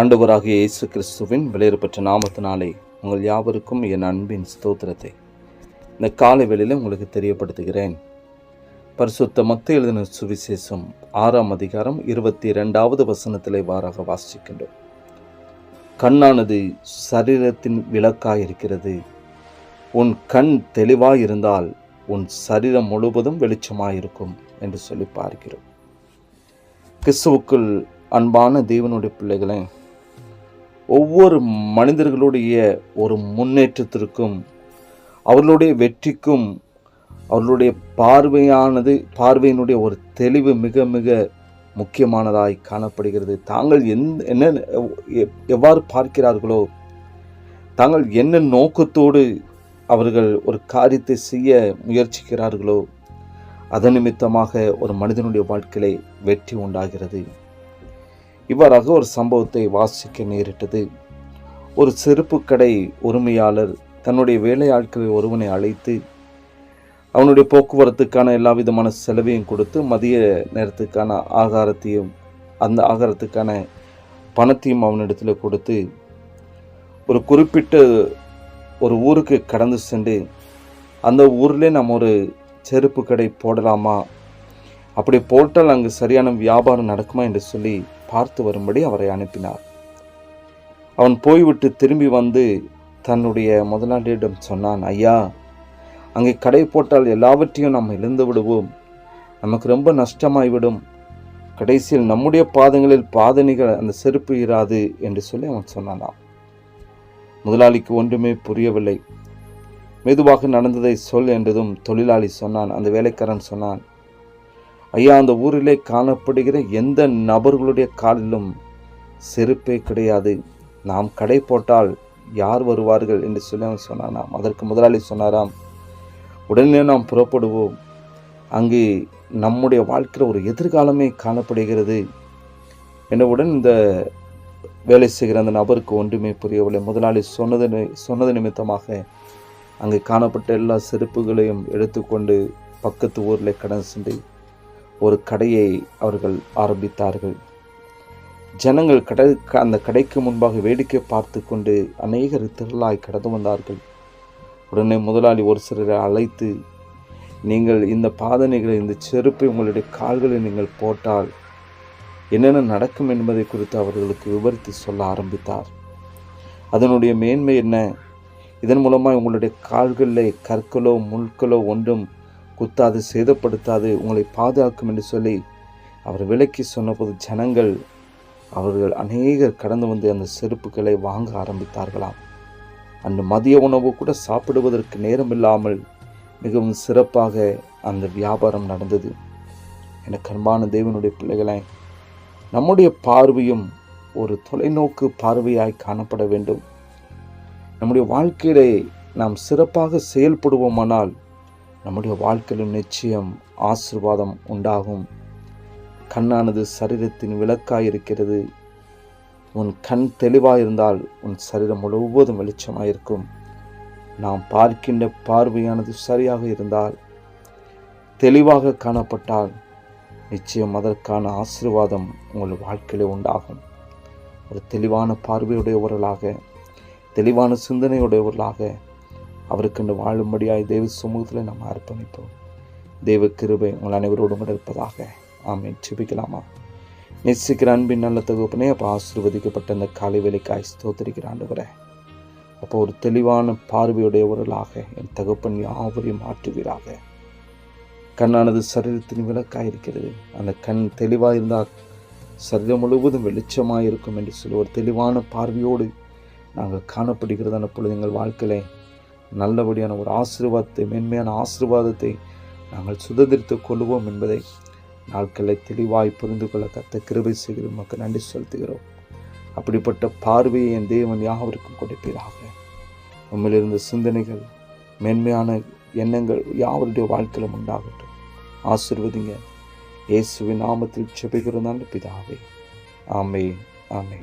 ஆண்டவராகிய இயேசு கிறிஸ்துவின் விலையேறப்பட்ட நாமத்தினாலே உங்கள் யாவருக்கும் என் அன்பின் ஸ்தோத்திரத்தை. இந்த காலை வேளையில் உங்களுக்கு தெரியப்படுத்துகிறேன். பரிசுத்த மத்த எழுதின சுவிசேஷம் ஆறாம் அதிகாரம் இருபத்தி இரண்டாவது வசனத்திலே வாராக வாசிக்கின்றோம். கண்ணானது சரீரத்தின் விளக்காயிருக்கிறது. உன் கண் தெளிவாயிருந்தால் உன் சரீரம் முழுவதும் வெளிச்சமாயிருக்கும் என்று சொல்லி பார்க்கிறோம். கிறிஸ்துவுக்குள் அன்பான தேவனுடைய பிள்ளைகளை ஒவ்வொரு மனிதர்களுடைய ஒரு முன்னேற்றத்திற்கும் அவர்களுடைய வெற்றிக்கும் அவர்களுடைய பார்வையானது பார்வையினுடைய ஒரு தெளிவு மிக மிக முக்கியமானதாய் காணப்படுகிறது. தாங்கள் எந் என்ன எவ்வாறு பார்க்கிறார்களோ தாங்கள் என்ன நோக்கத்தோடு அவர்கள் ஒரு காரியத்தை செய்ய முயற்சிக்கிறார்களோ அதன் நிமித்தமாக ஒரு மனிதனுடைய வாழ்க்கையிலே வெற்றி உண்டாகிறது. இவ்வாறாக ஒரு சம்பவத்தை வாசிக்க நேரிட்டது. ஒரு செருப்பு கடை உரிமையாளர் தன்னுடைய வேலையாட்களை ஒருவனை அழைத்து அவனுடைய போக்குவரத்துக்கான எல்லா விதமான செலவையும் கொடுத்து மதிய நேரத்துக்கான ஆகாரத்தையும் அந்த ஆகாரத்துக்கான பணத்தையும் அவனிடத்தில் கொடுத்து ஒரு குறிப்பிட்ட ஒரு ஊருக்கு கடந்து சென்று அந்த ஊரில் நம்ம ஒரு செருப்பு கடை போடலாமா? அப்படி போட்டால் அங்கு சரியான வியாபாரம் நடக்குமா என்று சொல்லி பார்த்து வரும்படி அவரை அனுப்பினார். அவன் போய்விட்டு திரும்பி வந்து தன்னுடைய முதலாளியிடம் சொன்னான் ஐயா அங்கே கடை போட்டால் எல்லாவற்றையும் நாம் இழந்து விடுவோம். நமக்கு ரொம்ப நஷ்டமாய்விடும். கடைசியில் நம்முடைய பாதங்களில் பாதணிகள் அந்த செருப்பு இராது என்று சொல்லி அவன் சொன்னானாம். முதலாளிக்கு ஒன்றுமே புரியவில்லை. மெதுவாக நடந்ததை சொல் என்றதும் தொழிலாளி சொன்னான். அந்த வேலைக்காரன் சொன்னான் ஐயா அந்த ஊரிலே காணப்படுகிற எந்த நபர்களுடைய காலிலும் செருப்பே கிடையாது. நாம் கடை போட்டால் யார் வருவார்கள் என்று சொல்லி அவன் சொன்னானாம். அதற்கு முதலாளி சொன்னாராம் உடனே நாம் புறப்படுவோம். அங்கு நம்முடைய வாழ்க்கையில் ஒரு எதிர்காலமே காணப்படுகிறது. என்னவுடன் இந்த வேலை செய்கிற அந்த நபருக்கு ஒன்றுமே புரியவில்லை. முதலாளி சொன்னது நி- சொன்னது நிமித்தமாக அங்கு காணப்பட்ட எல்லா செருப்புகளையும் எடுத்துக்கொண்டு பக்கத்து ஊரில் கடன் சென்று ஒரு கடையை அவர்கள் ஆரம்பித்தார்கள். ஜனங்கள் கடை அந்த கடைக்கு முன்பாக வேடிக்கை பார்த்து கொண்டு அநேகர் திரளாய் கடந்து வந்தார்கள். உடனே முதலாளி ஒரு சிலரை அழைத்து நீங்கள் இந்த பாதனைகளை இந்த செருப்பை உங்களுடைய கால்களில் நீங்கள் போட்டால் என்னென்ன நடக்கும் என்பதை குறித்து அவர்களுக்கு விவரித்து சொல்ல ஆரம்பித்தார். அதனுடைய மேன்மை என்ன? இதன் மூலமாக உங்களுடைய கால்களில் கற்களோ முள்களோ ஒன்றும் குத்தாது சேதப்படுத்தாது உங்களை பாதுகாக்கும் என்று சொல்லி அவர் விலக்கி சொன்னபோது ஜனங்கள் அவர்கள் அநேகர் கடந்து வந்து அந்த செருப்புகளை வாங்க ஆரம்பித்தார்களாம். அந்த மதிய உணவு கூட சாப்பிடுவதற்கு நேரம் இல்லாமல் மிகவும் சிறப்பாக அந்த வியாபாரம் நடந்தது. எனக்கு அன்பான தேவனுடைய பிள்ளைகளை நம்முடைய பார்வையும் ஒரு தொலைநோக்கு பார்வையாய் காணப்பட வேண்டும். நம்முடைய வாழ்க்கையிலே நாம் சிறப்பாக செயல்படுவோமானால் நம்முடைய வாழ்க்கையிலும் நிச்சயம் ஆசீர்வாதம் உண்டாகும். கண்ணானது சரீரத்தின் விளக்காக இருக்கிறது உன் கண் தெளிவாக இருந்தால் உன் சரீரம் முழுவதும் வெளிச்சமாயிருக்கும். நாம் பார்க்கின்ற பார்வையானது சரியாக இருந்தால் தெளிவாக காணப்பட்டால் நிச்சயம் அதற்கான ஆசீர்வாதம் உங்கள் வாழ்க்கையிலே உண்டாகும். ஒரு தெளிவான பார்வையுடையவர்களாக தெளிவான சிந்தனையுடையவர்களாக அவருக்கென்று வாழும்படியாய் தெய்வ சமூகத்தில் நாம் அர்ப்பணிப்போம். தெய்வ கிருபை உங்கள் அனைவரோடும் கூட இருப்பதாக ஆமென். செபிக்கலாமா நேசிக்கிற அன்பின் நல்ல தகுப்பனே அப்போ ஆசீர்வதிக்கப்பட்ட அந்த காலை வேலைக்காய் ஸ்தோத்திரிக்கிற ஆண்டவரே அப்போ ஒரு தெளிவான பார்வையுடையவர்களாக என் தகப்பன் யாவரையும் மாற்றுவீராக. கண்ணானது சரீரத்தின் விளக்காக இருக்கிறது. அந்த கண் தெளிவாக இருந்தால் சரீரம் முழுவதும் வெளிச்சமாக இருக்கும் என்று சொல்லி ஒரு தெளிவான பார்வையோடு நாங்கள் காணப்படுகிறதான பொழுது எங்கள் வாழ்க்கையிலே நல்லபடியான ஒரு ஆசீர்வாதத்தை மேன்மையான ஆசீர்வாதத்தை நாங்கள் சுதந்திரித்துக் கொள்வோம் என்பதை நாட்களை தெளிவாய் புரிந்து கொள்ள கத்த கிருபை செய்கிற மக்கள் நன்றி செலுத்துகிறோம். அப்படிப்பட்ட பார்வையை என் தேவன் யாவருக்கும் கொடுப்பீராக. உண்மையிலிருந்த சிந்தனைகள் மேன்மையான எண்ணங்கள் யாவருடைய வாழ்க்கையிலும் உண்டாகட்டும். ஆசிர்வதிங்க. இயேசுவின் நாமத்தில் செபிக்கிறதான பிதாவே. ஆமே ஆமே